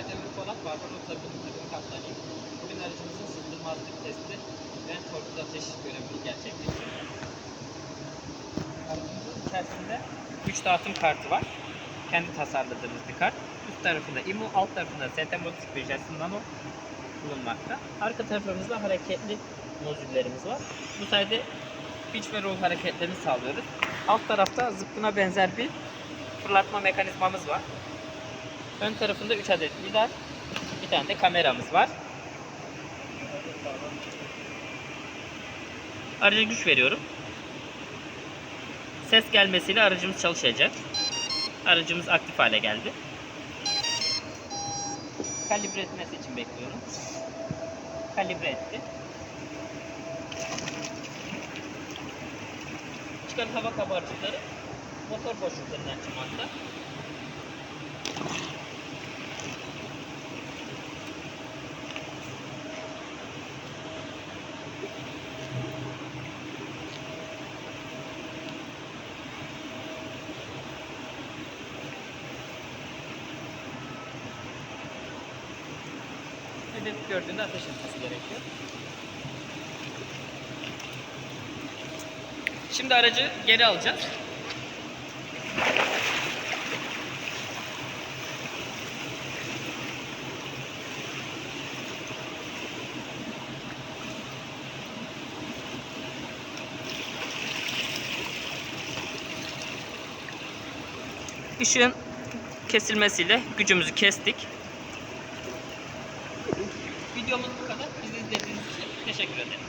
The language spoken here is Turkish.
Emir Polat var. Bunu takım takım kaptanıyım. Bugün aracımızın sızdırmazlık testi ve torpido atış görevini gerçekleştiriyoruz. Aracımızın içerisinde 3 dağıtım kartı var. Kendi tasarladığımız bir kart. Üst tarafında IMU, alt tarafında ST Motosiklet ve Jetson Nano bulunmakta. Arka tarafımızda hareketli nozüllerimiz var. Bu sayede pitch ve roll hareketlerini sağlıyoruz. Alt tarafta zıpkına benzer bir fırlatma mekanizmamız var. Ön tarafında 3 adet lidar, bir tane de kameramız var. Araca güç veriyorum. Ses gelmesiyle aracımız çalışacak. Aracımız aktif hale geldi. Kalibre etmesi için bekliyorum. Kalibre etti. Çıkan hava kabarcıkları motor boşluklarından çıkmakta. Hedef gördüğünde ateş etmesi gerekiyor. Şimdi aracı geri alacağız. Işığın kesilmesiyle gücümüzü kestik. Videomuz bu kadar. Bizi izlediğiniz için teşekkür ederim.